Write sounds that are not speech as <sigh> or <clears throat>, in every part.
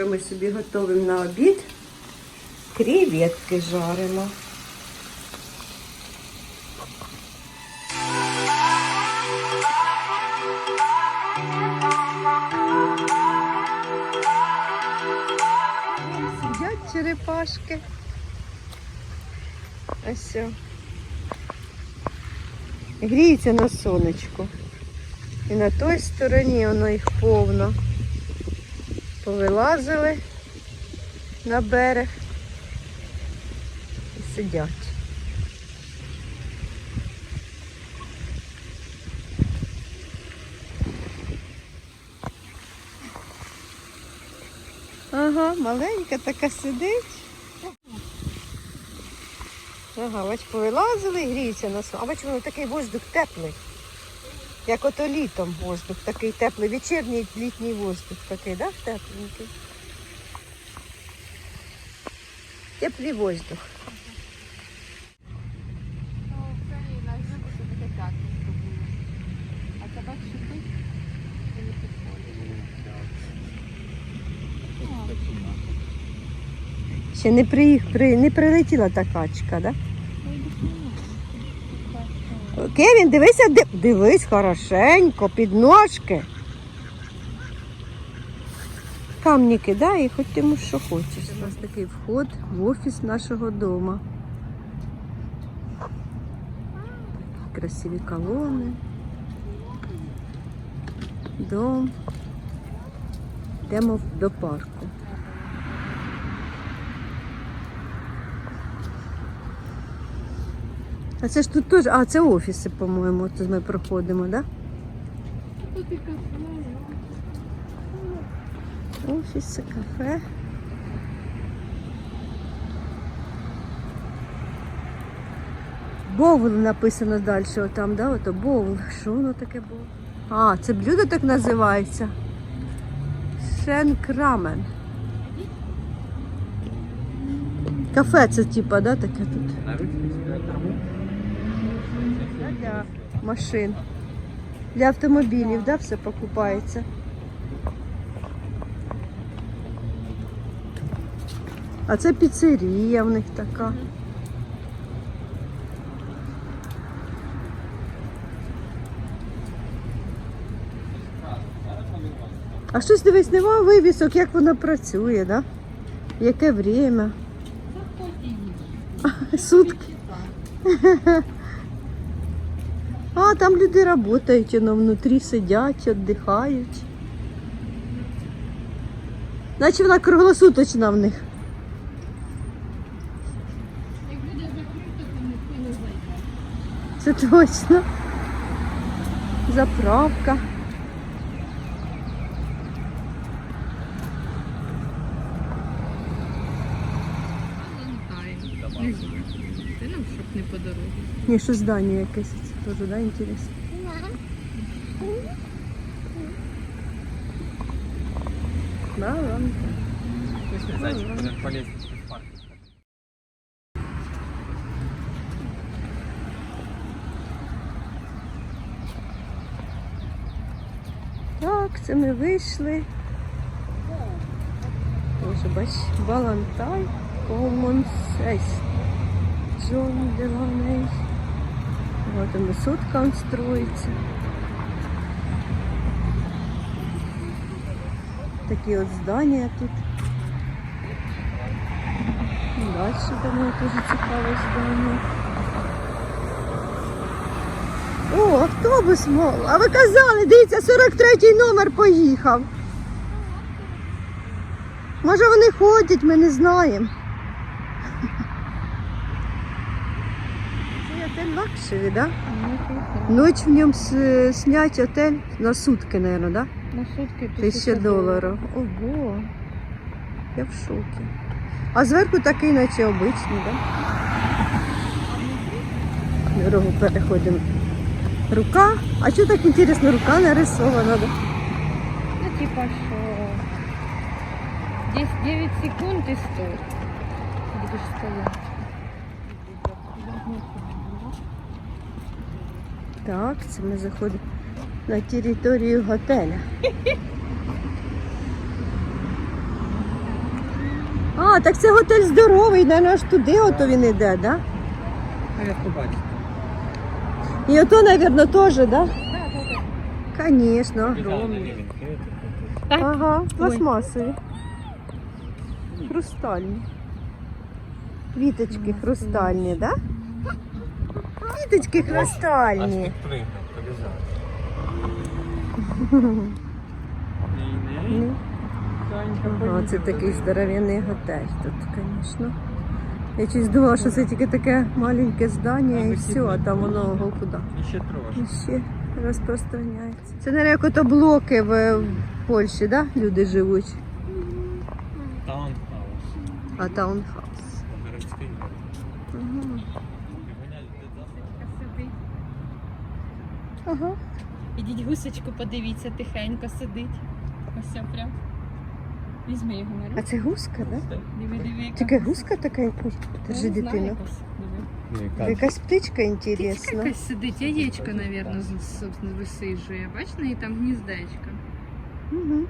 що ми собі готуємо на обід? Креветки жаримо. Сидять черепашки. Ось. все. Гріється на сонечку. І на той стороні воно їх повно. Повилазили на берег і сидять. Ага, маленька така сидить. Ага, бач, повилазили і гріються на сон. А бач, воно такий воздух теплий. Як ото літом воздух, такий теплий, вечірній літній воздух такий, да? Тепленький. Теплий воздух. Ще не, приїх, при, не прилетіла та качка, да? Кевін, дивися, ди- дивись хорошенько, під ножки. Камні кидай і хоч йому що хочеш. У нас такий вход в офіс нашого дому. Красиві колони. Дом. Йдемо до парку. А це ж тут теж, а це офіси, по-моєму, тут ми проходимо, так? Да? Офіси, кафе. Боул написано далі, отам, да? Ото боул. Що воно таке було? А, це блюдо так називається. Шенкрамен. Кафе це типа, да, таке тут? Оторву. Для машин. Для автомобілів, да, все покупається. А це піцерія в них така. А щось дивись, нема вивісок, як вона працює, да? Яке время? <laughs> Сутки. <laughs> А, там люди працюють, воно внутрі сидять, віддихають. Наче вона круглосуточна в них. Як буде закрито, то ніхто не зайде. Це точно. Заправка. Не знаю. Ти нам щоб не по дорозі. Ні, що здання якесь. Теж, да, інтересно. Да, ладно. Если. Так, це ми вийшли. Боже, бач, Common Sense. Джон Деланей. Вот он высотка он строится. Такие вот здания тут. Дальше думаю, тоже цікаве здання. О, автобус, мол. А ви казали, дивіться, 43-й номер поїхав. Може вони ходять, ми не знаємо. Це отель лакшері, да? Ніч в с- снять отель на сутки, мабуть, да? На сутки Тисяча доларів. Ого. Я в шокі. А зверху такий, наче обичний, да? Дорогу переходимо. Рука. А що так інтересно, рука нарисована, да? Ну, типа, що десь 9 секунд і 100. Будеш стояти. Так, це ми заходимо на територію готеля. А, так це готель здоровий, наверное, аж туди ото він іде, да? А я побачите. І ото, наверное, теж, да? Да. Конечно. Ага, пластмасові. Хрустальні. Квіточки хрустальні, да? Квіточки хрустальні. це такий здоровенний готель тут, звісно. Я щось думала, що це тільки таке маленьке здання і все, а там воно ого куди. І ще трошки. Ще розпространяється. Це, не як ото блоки в, в Польщі, да? Люди живуть. Таунхаус. А таунхаус. Городський город. Ага. Сидить. Ага. Ідіть гусочку, подивіться, тихенько сидить. Ось це прям. Візьми його на А це гуска, да? Диви, диви, яка. Тільки гуска така, ой, Я держи не знаю, дитину. якась. Диви. Якась птичка Птичка інтересна. якась сидить, яєчко, мабуть, собственно, висиджує. Бач, в неї там гніздечко. Угу.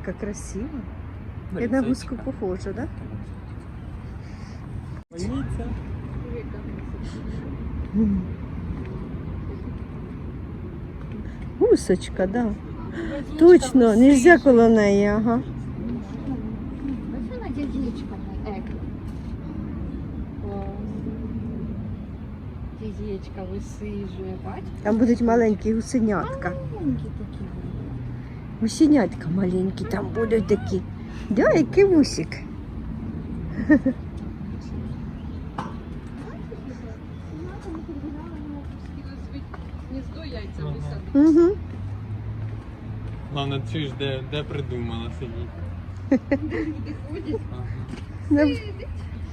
Така красива. Я на гуску похожа, да? Боїться. Мгм. Гусочка, да. Точно, нельзя коло неї, ага. Яєчка висиджує, бач? Там будуть маленькі гусенятка. Маленькі такі. Гусенятка маленькі там будуть такі. Да, який вусик. Гніздо яйця Ага. висадить. Угу. Главное, чуєш, де, де придумала сидіти. Люди ходять.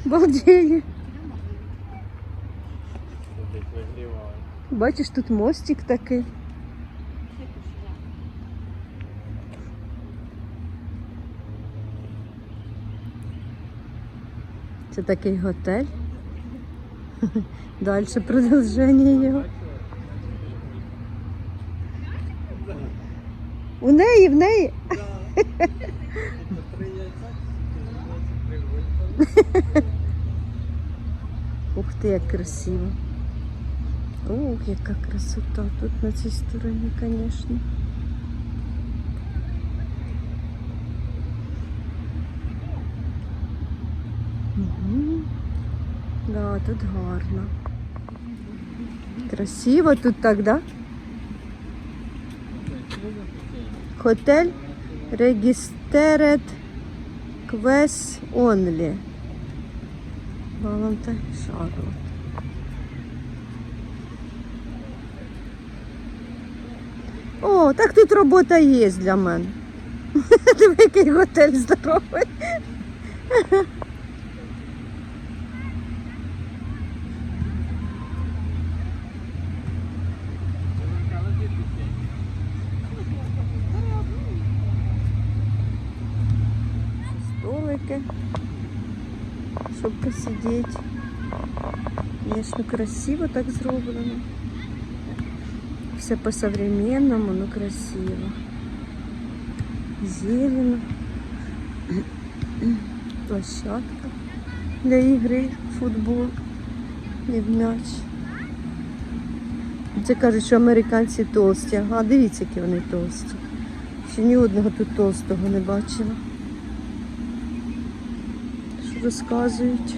Балдеє. Сидить, вигріває. Бачиш, тут мостик такий. Це такий готель. Далі продовження його. В неї. Яйця, <laughs> Ух ти, як красиво. Ох, яка красота тут на цій стороні, звісно. Угу. Да, тут гарно. Красиво тут так, да? Хотель Registered Quest Only. Валентайн Шарлот. О, так тут робота є для мене. <laughs> Диви, який готель здоровий. Столики, щоб посидіти. Звісно, красиво так зроблено. Все по-современному, но красиво. Зелено. <clears throat> Площадка для ігри футбол і м'яч. Це кажуть, що американці толсті. А дивіться, які вони толсті. Ще ні одного тут толстого не бачила. Розказують?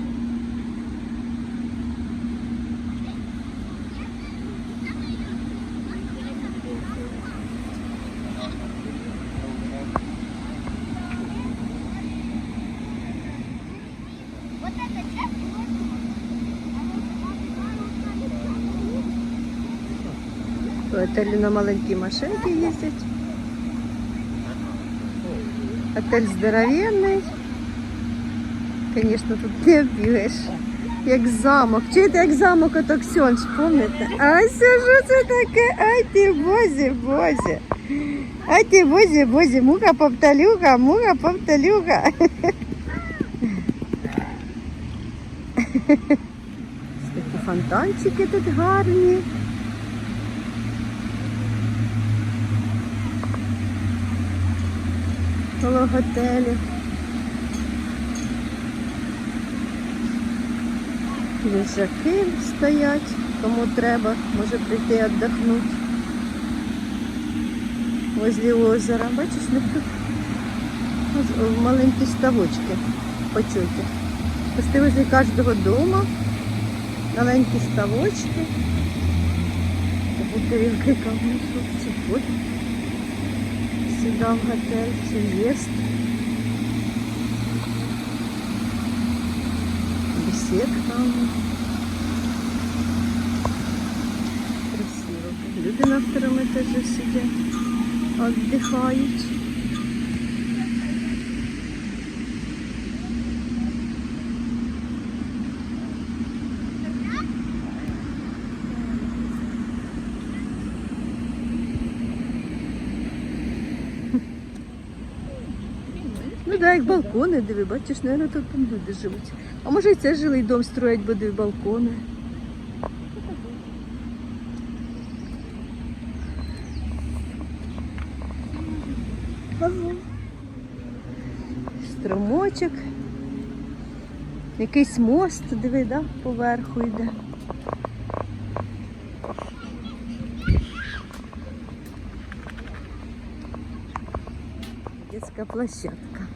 В отелі на маленькій машинці їздять. Отель здоровенний. Звісно, тут не бігаєш. Як замок. Чуєте, як замок от Ксьонж, пам'ятаєте? А ось що це таке? Ай ти бозі, бозі. Ай ти бозі, бозі, муха повталюха, муха повталюха. Такі фонтанчики тут гарні. Коло готелю. Лежаки стоять, кому треба, може прийти віддохнути. Возле озера. Бачиш, в них тут маленькі ставочки почуті. Пусти возле кожного дома, маленькі ставочки. Бутилки кому-то, це Сюди в готель, це єсть. Беседка. Красиво. Люди на втором этаже сидять, віддихають. Ну да, як балкони, диви, бачиш, наверное, тут там люди живуть. А може і це жилий дом строять, бо диви балкони. Струмочок. Якийсь мост, диви, да, поверху йде. Детская площадка.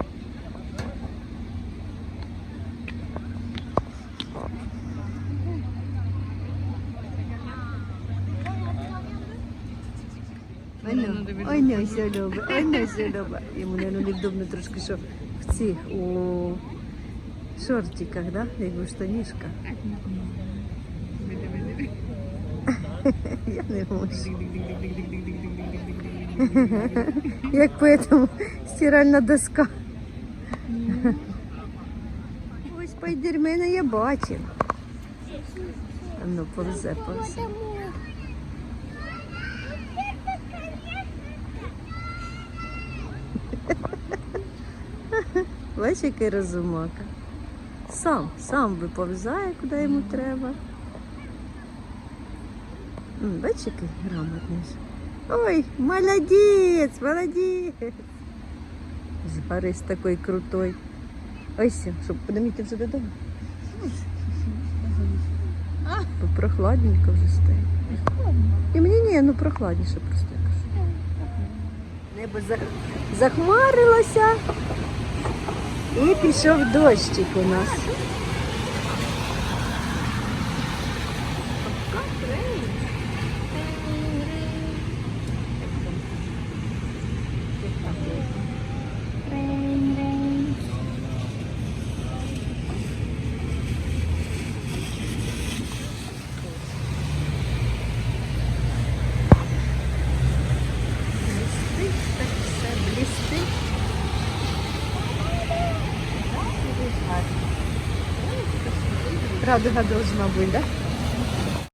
Ой, ну, ой, не все любить, ой, не все любить. Йому, мабуть, невдобно трошки, що в цих, у шортиках, да? Як у штанішках. Я не можу. Як по этому стиральна доска. Ось пайдермена я бачив. А ну, повзе, повзе. Бачиш, який розумака. Сам, сам виповзає, куди йому треба. М, Бачиш, який грамотний. Ой, молодець, молодець. Згарист такий крутой. Ось, щоб подаміти вже додому. Прохладненько вже стає. І мені ні, ну прохладніше просто я кажу. Небо за- захмарилося і пішов дощик у нас. naprawdę na dużo na